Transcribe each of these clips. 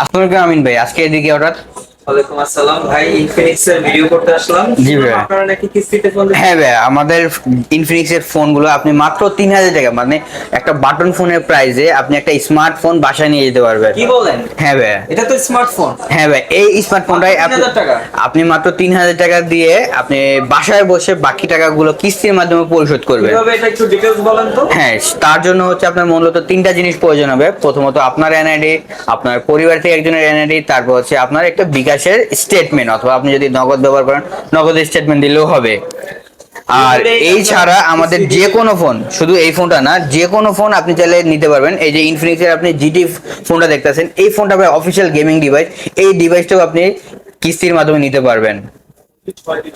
আসসালামু আলাইকুম। আমিন ভাই আজকে এদিকে হঠাৎ ওয়ালাইকুম আসসালাম। ভাই ইনফিনিক্স এর ভিডিও করতে আসলাম। জি ভাই। আপনারা নাকি কিস্তিতে ফোন হ্যাঁ ভাই আমাদের ইনফিনিক্স এর ফোনগুলো আপনি মাত্র টাকা মানে একটা বাটন ফোনের প্রাইসে আপনি একটা স্মার্টফোন বাসায় নিয়ে যেতে পারবেন। কি বলেন? হ্যাঁ ভাই এটা তো স্মার্টফোন হ্যাঁ ভাই এই স্মার্টফোনটাই মাত্র 3,000 টাকা? আপনি মাত্র টাকা দিয়ে আপনি বাসায় বসে বাকি টাকাগুলো কিস্তির মাধ্যমে পরিশোধ করবেন। কীভাবে এটা একটু ডিটেইলস বলেন তো? হ্যাঁ তার জন্য হচ্ছে আপনার মূলত তিনটা জিনিস প্রয়োজন হবে। প্রথমত আপনার এনআইডি আপনার পরিবার থেকে একজনের এনআইডি তারপর হচ্ছে আপনার একটা বিকাশের স্টেটমেন্ট অথবা আপনি যদি নগদ ব্যবহার করেন নগদ স্টেটমেন্ট দিলেও হবে। আর এই ছাড়া আমাদের যে কোনো ফোন শুধু এই ফোনটা না যে কোনো ফোন আপনি চাইলে নিতে পারবেন। এই যে ইনফিনিক্সের আপনি জিটি ফোনটা দেখতেছেন এই ফোনটা আপনার অফিসিয়াল গেমিং ডিভাইস এই ডিভাইসটাও আপনি কিস্তির মাধ্যমে নিতে পারবেন।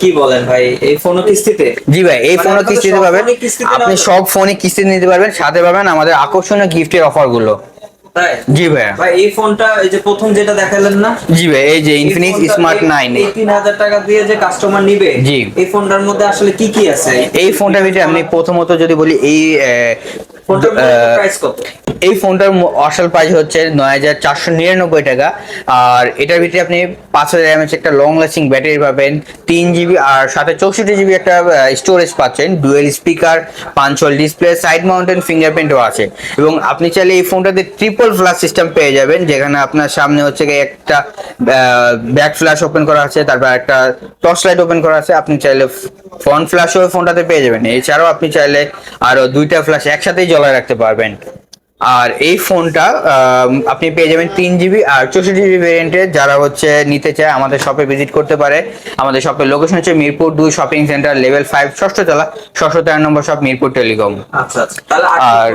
কি বলেন ভাই? এই ফোনও কিস্তিতে? জি ভাই এই মানে ফোনও কিস্তিতে পাবেন। ফোনই কিস্তিতে নেওয়া আপনি সব ফোনই কিস্তিতে নিতে পারবেন সাথে পাবেন আমাদের আকর্ষণীয় গিফটের অফারগুলো। তাই? জি ভাইয়া। ভাই এই ফোনটা এই যে প্রথম যেটা দেখালেন না? জি ভাই এই যে ইনফিনিক্স স্মার্ট এই- নাইন এই তিন হাজার টাকা দিয়ে যে কাস্টমার নিবে জি। এই ফোনটার মধ্যে আসলে কি কি আছে? এই ফোনটার ভিতরে আমি প্রথমত যদি বলি এই ফোনটার প্রাইস কত? এই ফোনটার আসল প্রাইস হচ্ছে নয় হাজার চারশো নিরানব্বই টাকা। আর এটার ভিতরে আপনি পাঁচ হাজার এমএচ একটা লং লাস্টিং ব্যাটারি পাবেন, তিন জিবি আর সাথে চৌষট্টি জিবি একটা স্টোরেজ পাচ্ছেন dual speaker punch hole display side mounted ফিঙ্গারপ্রিন্টও আছে। এবং আপনি চাইলে এই ফোনটাতে ট্রিপল ফ্ল্যাশ সিস্টেম পেয়ে যাবেন, যেখানে আপনার সামনে হচ্ছে গিয়ে একটা ব্যাক ফ্ল্যাশ ওপেন করা আছে, তারপর একটা টর্চ লাইট ওপেন করা আছে, আপনি চাইলে ফ্রন্ট ফ্ল্যাশও ফোনটাতে পেয়ে যাবেন। এছাড়াও আপনি চাইলে আরও দুইটা ফ্ল্যাশ একসাথেই জ্বলায় রাখতে পারবেন। আর এই ফোনটা আপনি পেয়ে যাবেন তিন জিবি আর চৌষট্টি জিবি ভেরিয়েন্টের যারা হচ্ছে নিতে চায় আমাদের শপে ভিজিট করতে পারে। আমাদের শপের লোকেশন হচ্ছে মিরপুর দুই শপিং সেন্টার লেভেল ফাইভ ষষ্ঠ তলা ষষ্ঠ তেরো নম্বর শপ মিরপুর টেলিকম আচ্ছা আচ্ছা। আর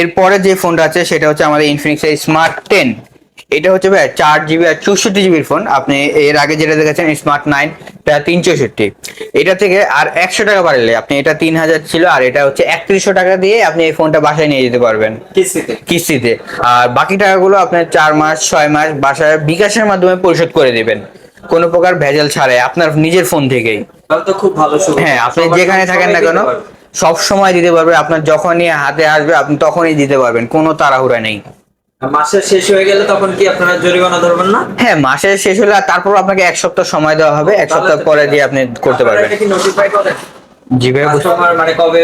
এরপরে যে ফোনটা আছে সেটা হচ্ছে আমাদের ইনফিনিক্স স্মার্ট টেন এটা হচ্ছে ভাই চার জিবি আর চৌষট্টি জিবির ফোন আপনি এর আগে যেটা দেখেছেন স্মার্ট নাইন এটা তিন চৌষট্টি এটা থেকে আর একশো টাকা বাড়লে আপনি এটা তিন হাজার ছিল আর এটা হচ্ছে একত্রিশশো টাকা দিয়ে আপনি এই ফোনটা বাসায় নিয়ে যেতে পারবেন। কিস্তিতে। কিস্তিতে। আর বাকি টাকাগুলো আপনার চার মাস ছয় মাস বাসায় বিকাশের মাধ্যমে পরিশোধ করে দেবেন। কোনো প্রকার ভেজাল ছাড়াই আপনার নিজের ফোন থেকেই। তো খুব ভালো হ্যাঁ আপনি যেখানে থাকেন না কেন সব সময় দিতে পারবেন আপনার যখনই হাতে আসবে আপনি তখনই দিতে পারবেন কোনো তাড়াহুড়া নেই। মাসের শেষ হয়ে গেলে তখন কি আপনারা জরিমানা ধরবেন না? হ্যাঁ মাসের শেষ হলে তারপর আপনাকে এক সপ্তাহ সময় দেওয়া হবে এক সপ্তাহ পরে দিয়ে আপনি করতে পারবেন। এটা কি নোটিফাই করেন? জি ভাই মানে কবে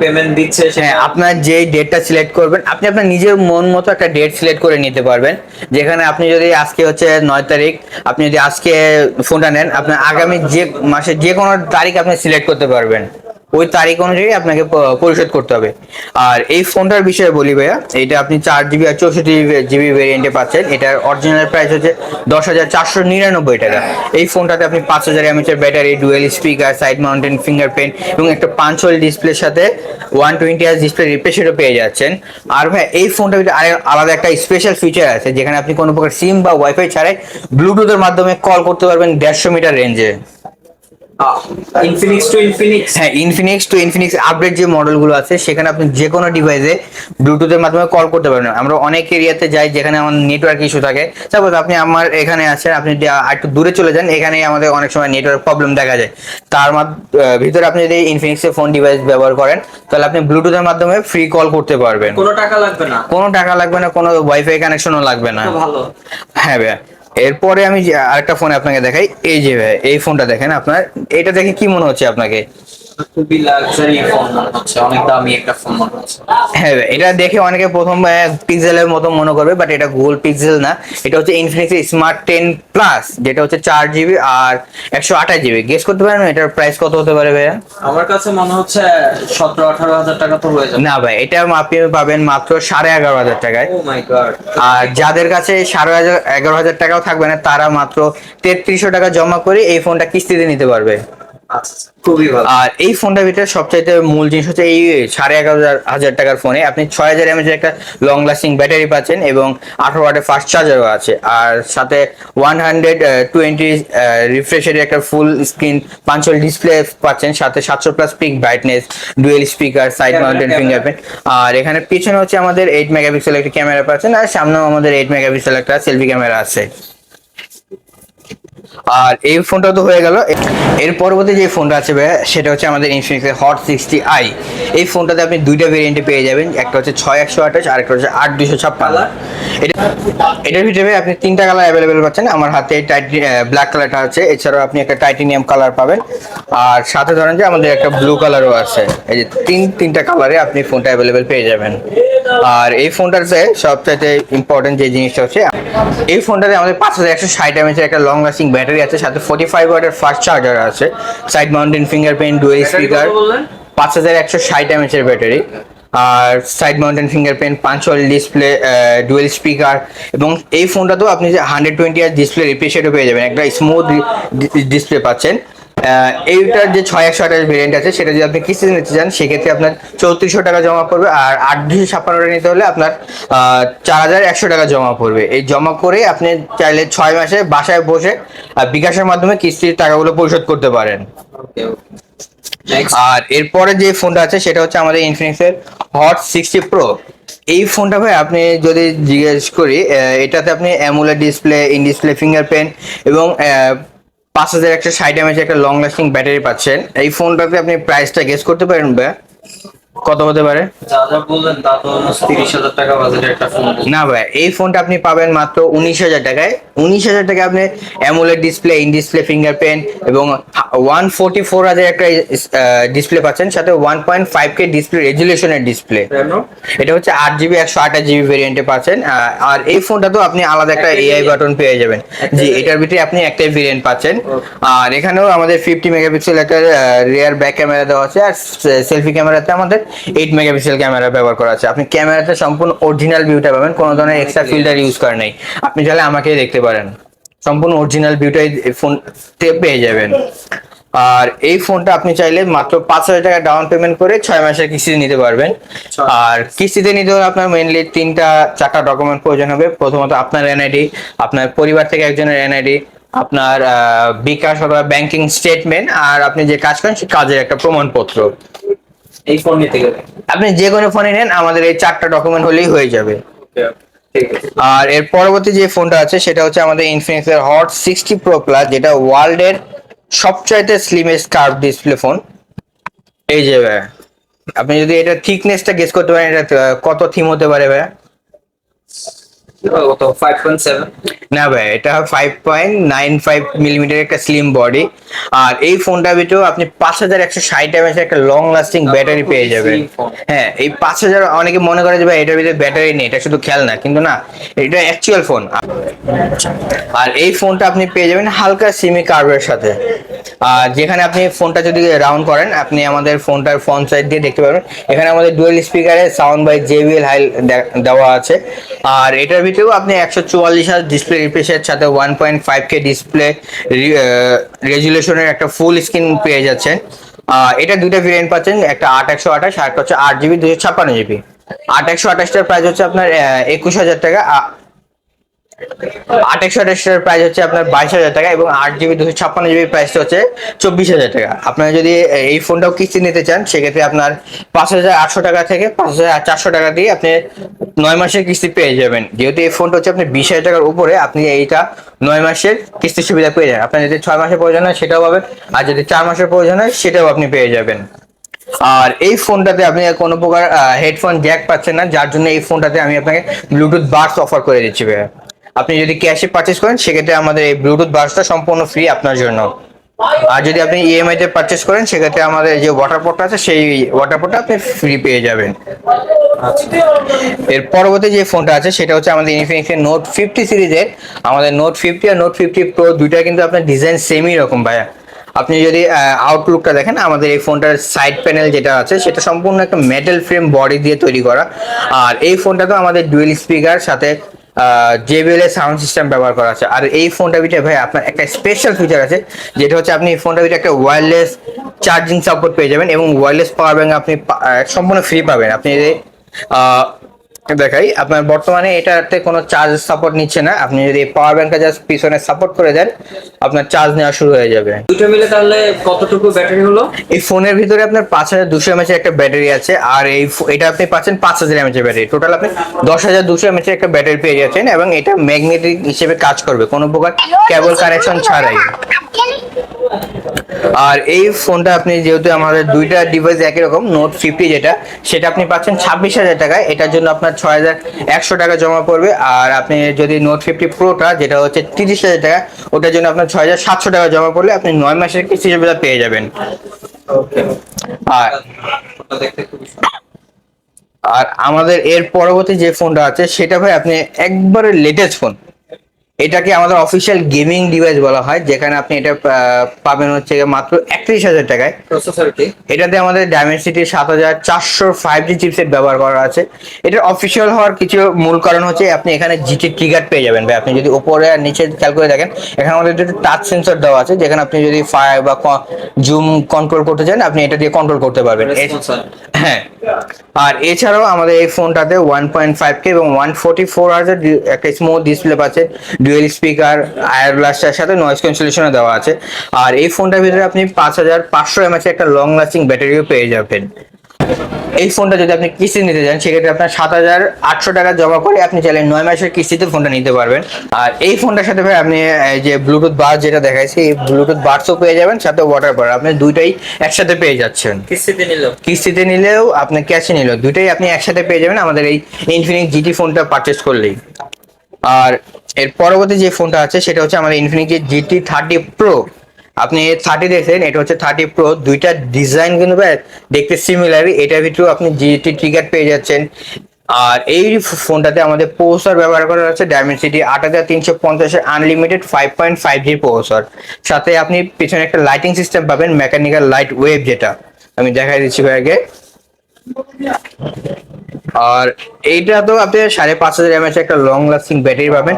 পেমেন্ট দিচ্ছে হ্যাঁ আপনার যে ডেটটা সিলেক্ট করবেন আপনি আপনার নিজের মন মতো একটা ডেট সিলেক্ট করে নিতে পারবেন যেখানে আপনি যদি আজকে হচ্ছে নয় তারিখ আপনি যদি আজকে ফোনটা নেন আপনার আগামী যে মাসে যে কোনো তারিখ আপনি সিলেক্ট করতে পারবেন। ওই তারিখ অনুযায়ী আপনাকে পরিশোধ করতে হবে। আর এই ফোনটার বিষয়ে বলি ভাইয়া, এটা আপনি চার জিবি আর চৌষট্টি জিবি ভেরিয়েন্টে পাচ্ছেন। এটার অরিজিনাল প্রাইস হচ্ছে দশ হাজার চারশো নিরানব্বই টাকা। এই ফোনটাতে আপনি পাঁচ হাজার এমএচের battery dual speaker side mounted fingerprint এবং একটা পাঁচল ডিসপ্লের সাথে ওয়ান টোয়েন্টি আস ডিসপ্লে রিপ্রেশনও পেয়ে যাচ্ছেন। আর ভাই এই ভিতরে আরে আলাদা একটা স্পেশাল ফিচার আছে, যেখানে আপনি কোনো প্রকার সিম বা ওয়াইফাই ছাড়াই ব্লুটুথের মাধ্যমে কল করতে পারবেন দেড়শো মিটার রেঞ্জে ইনফিনিক্স টু ইনফিনিক্স হ্যাঁ ইনফিনিক্স টু ইনফিনিক্স আপডেট যে মডেলগুলো আছে সেখানে আপনি যে কোনো ডিভাইসে ব্লুটুথের মাধ্যমে কল করতে পারবেন। আমরা অনেক এরিয়াতে যাই যেখানে আমার নেটওয়ার্ক ইস্যু থাকে। সাপোজ আপনি আমার এখানে আছেন আপনি একটু দূরে চলে যান এখানে আমাদের অনেক সময় নেটওয়ার্ক প্রবলেম দেখা যায়। তার ভিতরে আপনি যদি ইনফিনিক্সের ফোন ডিভাইস ব্যবহার করেন তাহলে আপনি ব্লুটুথের মাধ্যমে ফ্রি কল করতে পারবেন। কোনো টাকা লাগবে না। কোনো টাকা লাগবে না কোনো ওয়াইফাই কানেকশনও লাগবে না। ভালো। হ্যাঁ ভাইয়া। এরপরে আমি আরেকটা ফোন আপনাকে দেখাই। এই যে এই ফোনটা দেখেন আপনার। এটা দেখে কি মনে হচ্ছে আপনাকে? খুবই লাক্সারি ফোন হচ্ছে অনেক দামি একটা ফোন হচ্ছে হ্যাঁ এটা দেখে অনেকে প্রথম পিক্সেলের মতো মনে করবে বাট এটা গুগল পিক্সেল না। এটা হচ্ছে ইনফিনিক্স স্মার্ট টেন প্লাস যেটা হচ্ছে চার জিবি আর একশো আঠাশ জিবি গেস করতে পারেন এটার প্রাইস কত হতে পারে ভাইয়া? আমার কাছে মনে হচ্ছে সতেরো আঠারো হাজার টাকা তো হয়ে যাবে। না ভাই এটা আপনি পাবেন মাত্র সাড়ে এগারো হাজার টাকায়। গড আর যাদের কাছে সাড়ে এগারো হাজার টাকাও থাকবে না তারা মাত্র তেত্রিশশো টাকা জমা করে এই ফোনটা কিস্তিতে নিতে পারবে। খুবই ভালো। আর এই ফোনটার ভিতরে সবচাইতে মূল জিনিস হচ্ছে এই সাড়ে এগারো হাজার টাকার ফোনে। আপনি ছয় হাজার এমএচ একটা লং লাস্টিং ব্যাটারি পাচ্ছেন এবং আঠারো ওয়াটের ফাস্ট চার্জারও আছে। আর সাথে ওয়ান হান্ড্রেড টোয়েন্টি রিফ্রেশের একটা ফুল স্ক্রিন পাঞ্চল ডিসপ্লে পাচ্ছেন। সাথে সাতশো plus peak brightness dual speaker side mounted. Fingerprint আর এখানে পিছনে হচ্ছে আমাদের এইট মেগাপিক্সেল একটা ক্যামেরা পাচ্ছেন। আর সামনেও আমাদের এইট মেগাপিক্সেল একটা সেলফি ক্যামেরা আছে। আর এই ফোনটা তো হয়ে গেল। এর পরবর্তী যে ফোনটা আছে ভাইয়া, সেটা হচ্ছে আমাদের ইনফিনিক্সের হট সিক্সটি আই এই ফোনটাতে আপনি দুইটা ভেরিয়েন্টে পেয়ে যাবেন। একটা হচ্ছে ছয় একশো আঠাশ, আর একটা হচ্ছে আট দুশো ছাপ্পান্ন। এটা এটার ভিতরে আপনি তিনটা কালার অ্যাভেলেবেল পাচ্ছেন। আমার হাতে টাইটি ব্ল্যাক কালারটা আছে। এছাড়াও আপনি একটা টাইটেনিয়াম কালার পাবেন। আর সাথে ধরেন যে আমাদের একটা ব্লু কালারও আছে। এই যে তিন, তিনটা কালারে আপনি ফোনটা অ্যাভেলেবেল পেয়ে যাবেন। আর এই ফোনটাতে সবচাইতে ইম্পর্টেন্ট যে জিনিসটা হচ্ছে, এই ফোনটাতে আমাদের পাঁচ হাজার একশো ষাট এমএচের একটা লং লাস্টিং ব্যাটারি আছে সাথে ফোর্টি ফাইভ ওয়াটের ফাস্ট চার্জার আছে side mounted fingerprint dual speaker পাঁচ হাজার একশো ষাট এর ব্যাটারি আর সাইড মাউন্টেন ফিঙ্গারপ্রিন্ট ওয়াল ডিসপ্লে ডুয়েল স্পিকার এবং এই ফোনটা তো আপনি যে হান্ড্রেড টোয়েন্টি আর ডিসপ্লে রিপ্রেশনও পেয়ে যাবেন একটা স্মুথ ডিসপ্লে পাচ্ছেন। এইটার যে ছয় একশো আঠাশ ভেরিয়েন্ট আছে সেটা যদি আপনি কিস্তিতে নিতে চান সেক্ষেত্রে আপনার চৌত্রিশশো টাকা জমা পড়বে আর আট দুশো ছাপ্পান্নটা নিতে হলে আপনার চার হাজার একশো টাকা জমা পড়বে। এই জমা করে আপনি চাইলে ছয় মাসে বাসায় বসে বিকাশের মাধ্যমে কিস্তির টাকাগুলো পরিশোধ করতে পারেন। আর এরপরে যে ফোনটা আছে সেটা হচ্ছে আমাদের ইনফিনিক্সের হট সিক্সটি প্রো এই ফোনটা ভাই আপনি যদি জিজ্ঞেস করি এটাতে আপনি AMOLED display in display fingerprint এবং পাঁচ হাজার একশো ষাট এমএচ একটা লং লাস্টিং ব্যাটারি পাচ্ছেন। এই ফোনটাতে আপনি প্রাইসটা গেস করতে পারেন ভাই কত হতে পারে? না ভাই এই ফোনটা আপনি পাবেন মাত্র উনিশ হাজার টাকায়। উনিশ হাজার টাকায় আপনি AMOLED display in display fingerprint এবং ওয়ান ফোর্টি ফোর হাজার একটা ডিসপ্লে পাচ্ছেন সাথে one point five K display রেজুলেশনের display এটা হচ্ছে আট জিবি একশো আঠাশ জিবি ভেরিয়েন্টে পাচ্ছেন। আর এই ফোনটা তো আপনি আলাদা একটা এআই। বাটন পেয়ে যাবেন। জি এটার ভিতরে আপনি একটাই ভেরিয়েন্ট পাচ্ছেন। আর এখানেও আমাদের ফিফটি মেগাপিক্সেল একটা রিয়ার ব্যাক ক্যামেরা দেওয়া আছে আর সেলফি ক্যামেরাতে আমাদের এইট মেগাপিক্সেল ক্যামেরা ব্যবহার করা আছে। আপনি ক্যামেরাতে সম্পূর্ণ অরিজিনাল ভিউটা পাবেন কোনো ধরনের এক্সট্রা ফিল্টার ইউজ করা নেই। আপনি চাইলে আমাকেই দেখতে পারেন। সম্পূর্ণ অরিজিনাল ভিউটাই ফোন পেয়ে যাবেন। আর এই ফোনটা আপনি চাইলে মাত্র পাঁচ হাজার টাকা ডাউন পেমেন্ট করে ছয় মাসের কিস্তিতে নিতে পারবেন। আর কিস্তিতে নিতে হলে আপনার মেইনলি তিনটা চারটা ডকুমেন্ট প্রয়োজন হবে। প্রথমত আপনার এনআইডি আপনার পরিবার থেকে একজনের এনআইডি আপনার বিকাশ অথবা ব্যাংকিং স্টেটমেন্ট আর আপনি যে কাজ করেন সেই কাজের একটা প্রমাণপত্র। এই ফোন নিতে গেলে। আপনি যে কোনো ফোনে নেন আমাদের এই চারটা ডকুমেন্ট হলেই হয়ে যাবে। আর এর পরবর্তী যে ফোনটা আছে সেটা হচ্ছে আমাদের ইনফিনিক্সের হট সিক্সটি প্রো প্লাস যেটা ওয়ার্ল্ডের সবচাইতে স্লিমেস্ট কার্ভ ডিসপ্লে ফোন এই যে ভাই আপনি যদি এটা থিকনেসটা গেস করতে পারেন এটা কত থিম হতে পারে ভাই? না ভাই এটা five point nine five millimetre একটা স্লিম বডি আর এই ফোনটার ভিতরেও আপনি পাঁচ হাজার একশো ষাট এমএচ একটা লং লাস্টিং ব্যাটারি পেয়ে যাবেন। হ্যাঁ এই পাঁচ হাজার অনেকে মনে করে যে ভাই এটার ভিতরে ব্যাটারি নেই এটা শুধু খেলনা কিন্তু না এটা অ্যাকচুয়াল ফোন আর এই ফোনটা আপনি পেয়ে যাবেন হালকা সিমি কার্ভের সাথে। আর যেখানে আপনি ফোনটা যদি রাউন্ড করেন আপনি আমাদের ফোনটার ফ্রন্ট সাইড দিয়ে দেখতে পারবেন। এখানে আমাদের ডুয়েল স্পিকারে সাউন্ড বাই জেবিএল হাই দেওয়া আছে। আর এটার ভিতরেও আপনি একশো চুয়াল্লিশ হাজার ডিসপ্লে রিফ্রেশের সাথে one point five K display রেজুলেশনের একটা ফুল স্ক্রিন পেয়ে যাচ্ছেন। এটা দুইটা ভেরিয়েন্ট পাচ্ছেন, একটা আট একশো আঠাশ আর একটা হচ্ছে আট জিবি দুশো ছাপ্পান্ন জিবি আট একশো আঠাশটার প্রাইস হচ্ছে আপনার একুশ হাজার টাকা। আট একশো প্রাইস হচ্ছে আপনার বাইশ হাজার টাকা এবং আট জিবি দুশো ছাপ্পান্ন জিবি প্রাইসটা হচ্ছে চব্বিশ হাজার টাকা। আপনারা যদি এই ফোনটাও কিস্তি নিতে চান, সেক্ষেত্রে আপনার পাঁচ হাজার আটশো টাকা থেকে পাঁচ হাজার চারশো টাকা দিয়ে আপনি নয় মাসের কিস্তি পেয়ে যাবেন। যেহেতু এই ফোনটা হচ্ছে আপনি বিশ হাজার টাকার উপরে, আপনি এইটা নয় মাসের কিস্তির সুবিধা পেয়ে যাবেন। আপনার যদি ছয় মাসের প্রয়োজন হয়, সেটাও পাবেন। আর যদি চার মাসের প্রয়োজন হয়, সেটাও আপনি পেয়ে যাবেন। আর এই ফোনটাতে আপনি কোনো প্রকার হেডফোন জ্যাক পাচ্ছেন না, যার জন্য এই ফোনটাতে আমি আপনাকে ব্লুটুথ বাডস অফার করে দিচ্ছি ভাইয়া। আপনি যদি ক্যাশে পারচেস করেন, সেক্ষেত্রে আমাদের এই ব্লুটুথ বাডসটা সম্পূর্ণ ফ্রি আপনার জন্য। আর যদি আপনি ইএমআই তে পারচেস করেন, সেক্ষেত্রে আমাদের যে ওয়াটার পোর্টটা আছে, সেই ওয়াটার পোর্টটা আপনি ফ্রি পেয়ে যাবেন। এর পরবর্তী যে ফোনটা আছে, সেটা হচ্ছে আমাদের ইনফিনিক্সের নোট ফিফটি সিরিজের আমাদের নোট ফিফটি আর নোট ফিফটি প্রো দুইটা কিন্তু আপনার ডিজাইন সেমই রকম, ভাইয়া। আপনি যদি আউটলুকটা দেখেন, আমাদের এই ফোনটার সাইড প্যানেল যেটা আছে, সেটা সম্পূর্ণ একটা মেটাল ফ্রেম বডি দিয়ে তৈরি করা। আর এই ফোনটা তো আমাদের ডুয়েল স্পিকার সাথে জেবিএল এর সাউন্ড সিস্টেম ব্যবহার করা আছে। আর এই ফোনটা ভিতরে ভাই আপনার একটা স্পেশাল ফিচার আছে, যেটা হচ্ছে আপনি এই ফোনটা ভিতরে একটা ওয়্যারলেস চার্জিং সাপোর্ট পেয়ে যাবেন এবং ওয়্যারলেস পাওয়ার ব্যাংক আপনি সম্পূর্ণ ফ্রি পাবেন। আপনি দেখাই আপনার বর্তমানে এটাতে কোনো চার্জ সাপোর্ট নিচ্ছে না। আপনি যদি পাওয়ার ব্যাংকটা জাস্ট পিছনে সাপোর্ট করে দেন আপনার চার্জ নেওয়া শুরু হয়ে যাবে। দুটো মিলে তাহলে কতটুকু ব্যাটারি হলো? এই ফোনের ভিতরে আপনার পাঁচ হাজার দুশো এমএচ একটা ব্যাটারি আছে আর এই এটা আপনি পাচ্ছেন পাঁচ হাজার এমএচ এর ব্যাটারি টোটাল আপনি দশ হাজার দুশো এমএচ একটা ব্যাটারি পেয়ে যাচ্ছেন এবং এটা ম্যাগনেটিক হিসেবে কাজ করবে কোনো প্রকার কেবল কানেকশন ছাড়াই। আর এই ফোনটা আপনি যেহেতু আমাদের দুইটা ডিভাইস একই রকম নোট ফিফটি যেটা সেটা আপনি পাচ্ছেন ছাব্বিশ হাজার টাকায়। এটার জন্য আপনার ছয় হাজার একশো টাকা জমা পড়বে। আর আপনি যদি নোট ফিফটি প্রোটা যেটা হচ্ছে তিরিশ হাজার টাকা ওটার জন্য আপনার ছয় হাজার সাতশো টাকা জমা পড়লে আপনি নয় মাসের কিস্তি হিসেবে পেয়ে যাবেন। আর। আর আমাদের এর পরবর্তী যে ফোনটা আছে সেটা ভাই আপনি একবারে লেটেস্ট ফোন এটাকে আমাদের অফিসিয়াল গেমিং ডিভাইস বলা হয় যেখানে আপনি এটা পাবেন হচ্ছে মাত্র একত্রিশ হাজার টাকায়। এটাতে আমাদের ডায়মেন্সিটি সাত হাজার চারশো ফাইভ জি চিপসেট ব্যবহার করা আছে। এটার অফিসিয়াল হওয়ার কিছু মূল কারণ হচ্ছে আপনি এখানে জিটি ট্রিগার পেয়ে যাবেন। ভাই আপনি যদি উপরে আর নিচে খেয়াল করে দেখেন এখানে আমাদের দুটো টাচ সেন্সর দেওয়া আছে যেখানে আপনি যদি ফায়ার বা জুম কন্ট্রোল করতে চান আপনি এটা দিয়ে কন্ট্রোল করতে পারবেন। হয়। আর এছাড়াও আমাদের এই ফোনটাতে ওয়ান পয়েন্ট ফাইভ কে এবং ওয়ান ফোর্টি ফোর হাজার একটা স্মুথ ডিসপ্লে পাচ্ছে। ডুয়েল স্পিকার আয়ার ব্লাস্টার সাথে নয়েজ ক্যান্সেলেশনও দেওয়া আছে। আর এই ফোনটার ভিতরে আপনি পাঁচ হাজার পাঁচশো এমএচ একটা লং লাস্টিং ব্যাটারিও পেয়ে যাবেন। এই ফোনটা যদি আপনি কিস্তি নিতে চান সেক্ষেত্রে আপনার সাত হাজার আটশো টাকা জমা করে আপনি চাইলে নয় মাসের কিস্তিতে ফোনটা নিতে পারবেন। আর এই ফোনটার সাথে ভাই আপনি এই যে ব্লুটুথ বাস যেটা দেখাইছি এই ব্লুটুথ বাসও পেয়ে যাবেন সাথে ওয়াটার বার আপনি দুইটাই একসাথে পেয়ে যাচ্ছেন। কিস্তিতে নিল কিস্তিতে নিলেও আপনি ক্যাশে নিলেও দুইটাই আপনি একসাথে পেয়ে যাবেন আমাদের এই ইনফিনিক্স জিটি ফোনটা পারচেস করলেই। আর এর পরবর্তী যে ফোনটা আছে, সেটা হচ্ছে আমাদের ইনফিনিক্স জিটি থার্টি প্রো আপনি থার্টি দেখছেন, এটা হচ্ছে থার্টি প্রো দুইটা ডিজাইন কিন্তু দেখতে সিমিলারই এটার ভিতরেও আপনি জিটি ট্রিগার পেয়ে যাচ্ছেন। আর এই ফোনটাতে আমাদের প্রসেসর ব্যবহার করা হচ্ছে ডায়মেন্সিটি আট হাজার তিনশো পঞ্চাশের unlimited five point five G processor সাথে আপনি পিছনে একটা লাইটিং সিস্টেম পাবেন মেকানিক্যাল লাইট ওয়েভ যেটা। আমি দেখাই দিচ্ছি ভাইকে আর এইটা তো আপনি সাড়ে পাঁচ হাজার এমএচ একটা লং লাস্টিং ব্যাটারি পাবেন।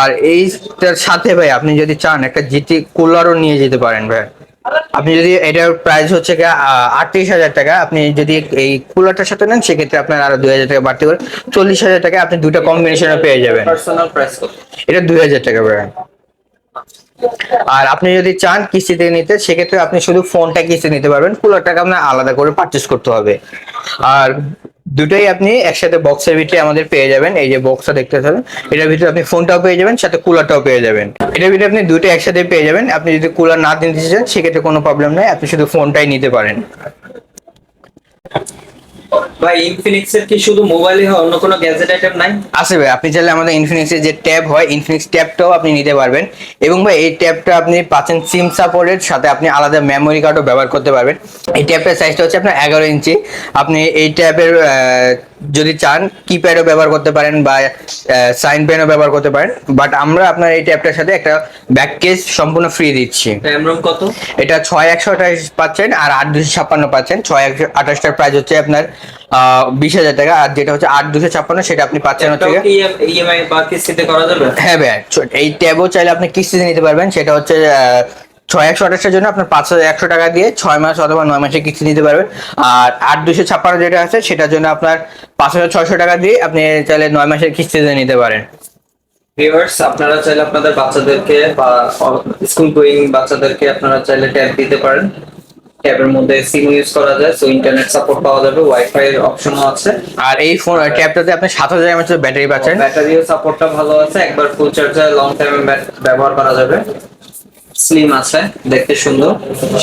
আর এইটার সাথে ভাই আপনি যদি চান একটা জিটি কুলারও নিয়ে যেতে পারেন ভাই। আপনি যদি এটার প্রাইস হচ্ছে আটত্রিশ হাজার টাকা আপনি যদি এই কুলারটার সাথে নেন সেক্ষেত্রে আপনার আরও দুই হাজার টাকা বাড়তি করে চল্লিশ হাজার টাকা আপনি দুটো কম্বিনেশনে পেয়ে যাবেন। এটা দুই হাজার টাকা ভাই। আর আপনি যদি চান কিস্তিতে নিতে সেক্ষেত্রে আপনি শুধু ফোনটা কিস্তি নিতে পারবেন। কুলারটাকে আপনার আলাদা করে পারচেস করতে হবে। আর দুটোই আপনি একসাথে বক্সের ভিতরে আমাদের পেয়ে যাবেন। এই যে বক্সটা দেখতে পাচ্ছেন, এটার ভিতরে আপনি ফোনটাও পেয়ে যাবেন, সাথে কুলারটাও পেয়ে যাবেন। এটার ভিতরে আপনি দুটো একসাথে পেয়ে যাবেন। আপনি যদি কুলার না নিতে চান, সেক্ষেত্রে কোনো প্রবলেম নেই, আপনি শুধু ফোনটাই নিতে পারেন। ভাই ইনফিনিক্স এর কি শুধু মোবাইলে হয়, অন্য কোনো গ্যাজেট আইটেম নাই? আছে ভাই, আপনি চাইলে আমাদের ইনফিনিক্সের যে ট্যাব হয় ইনফিনিক্স ট্যাবটাও আপনি নিতে পারবেন। এবং ভাই, এই ট্যাবটা আপনি পাচ্ছেন সিম সাপোর্টের সাথে আপনি আলাদা মেমোরি কার্ডও ব্যবহার করতে পারবেন। এই ট্যাবটার সাইজটা হচ্ছে আপনার এগারো ইঞ্চি। আপনি এই ট্যাবের যদি চান কিপ্যাডও ব্যবহার করতে পারেন বা সাইন পেনও ব্যবহার করতে পারেন। বাট আমরা আপনার এই ট্যাবটার সাথে একটা ব্যাক কেস সম্পূর্ণ ফ্রি দিচ্ছি। র্যাম রোম কত? এটা ছয় একশো আঠাশ পাচ্ছেন আর আট দুশো ছাপ্পান্ন পাচ্ছেন। ছয় একশো আঠাশটার প্রাইস হচ্ছে আপনার বিশ হাজার টাকা। আর যেটা হচ্ছে আট দুশো ছাপ্পান্ন সেটা আপনি পাচ্ছেন হচ্ছে এটাও গিয়ে- কি ইএমআই বা কিস্তিতে করা যাবে? হ্যাঁ ভাই এই ট্যাবও চাইলে আপনি কিস্তিতে নিতে পারবেন। সেটা হচ্ছে ছয় একশো আঠাশের জন্য আপনার পাঁচ হাজার একশো টাকা দিয়ে ছয় মাস অথবা নয় মাসে কিস্তি নিতে পারবেন। আর আট দুশো ছাপ্পান্ন যেটা আছে সেটার জন্য আপনার পাঁচ হাজার ছয়শো টাকা দিয়ে আপনি চাইলে নয় মাসের কিস্তিতে নিতে পারেন। ভিউয়ার্স আপনারা চাইলে আপনাদের বাচ্চাদেরকে বা স্কুল গোয়িং বাচ্চাদেরকে আপনারা চাইলে ট্যাব দিতে পারেন। ট্যাবের মধ্যে সিম ইউজ করা যায় সো ইন্টারনেট সাপোর্ট পাওয়া যাবে ওয়াইফাই এর অপশনও আছে। আর এই ফোন ট্যাবটাতে আপনি সাত হাজার এমএচ ব্যাটারি পাচ্ছেন। ব্যাটারিও সাপোর্টটা ভালো আছে একবার ফুল চার্জে লং টাইম ব্যবহার করা যাবে। স্লিম আছে দেখতে সুন্দর।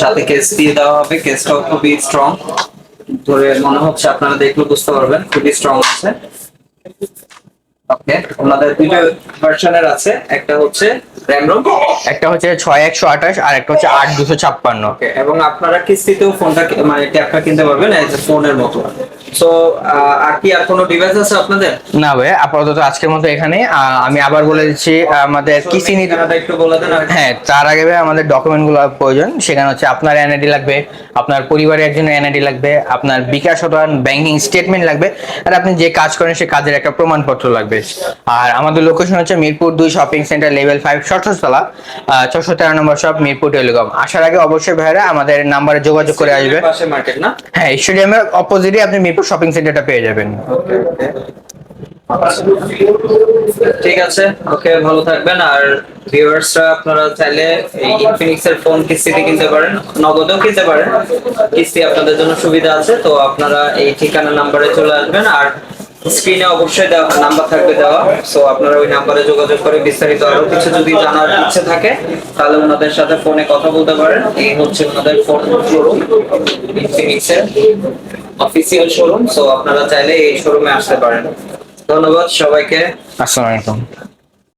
সাথে কেস দিয়ে দেওয়া হবে কেসটাও খুবই স্ট্রং ধরে মনে হচ্ছে আপনারা দেখলে বুঝতে পারবেন খুবই স্ট্রং আছে। ওকে ওনাদের দুটো ভার্সনের আছে একটা হচ্ছে র্যাম রোম একটা হচ্ছে ছয় একশো আঠাশ আর একটা হচ্ছে আট দুশো ছাপ্পান্ন। এবং আপনারা কিস্তিতেও ফোনটা মানে ট্যাবটা কিনতে পারবেন এজ ফোনের মতো। সো আর কি আর কোনো ডিভাইস আছে আপনাদের? না ভাই আপাতত আজকের মতো এখানে। আমি আবার বলে দিচ্ছি আমাদের কিস্তি নিতে একটু বলে দেন হ্যাঁ তার আগে ভাই আমাদের ডকুমেন্টগুলো প্রয়োজন। সেখানে হচ্ছে আপনার এনআইডি লাগবে আপনার পরিবারের একজনের এনআইডি লাগবে আপনার বিকাশ অথবা ব্যাংকিং স্টেটমেন্ট লাগবে আর আপনি যে কাজ করেন সেই কাজের একটা প্রমাণপত্র লাগবে। আর আমাদের লোকেশন হচ্ছে মিরপুর দুই শপিং সেন্টার লেভেল ফাইভ ষষ্ঠতলা ছশো তেরো নম্বর শপ মিরপুর টেলিকম। আসার আগে অবশ্যই ভাইরা আমাদের নাম্বারে যোগাযোগ করে আসবে। হ্যাঁ স্টেডিয়ামের অপোজিটে আপনি মিরপুর শপিং সেন্টারটা পেয়ে যাবেন। ঠিক আছে ওকে ভালো থাকবেন। আর ভিউয়ার্সরা আপনারা চাইলে এই ইনফিনিক্স এর ফোন কিস্তিতে কিনতে পারেন, নগদেও কিনতে পারেন। কিস্তি আপনাদের জন্য সুবিধা আছে, তো আপনারা এই ঠিকানা নাম্বারে চলে আসবেন। আর স্ক্রিনে অবশ্যই দেওয়া নাম্বার থাকবে দেওয়া। সো আপনারা ওই নাম্বারে যোগাযোগ করে বিস্তারিত আরও কিছু যদি জানার ইচ্ছে থাকে, তাহলে ওনাদের সাথে ফোনে কথা বলতে পারেন। এই হচ্ছে ওনাদের ফোন শোরুম ইনফিনিক্স এর অফিসিয়াল শোরুম সো আপনারা চাইলে এই শোরুমে আসতে পারেন। ধন্যবাদ সবাইকে। আসসালামু আলাইকুম।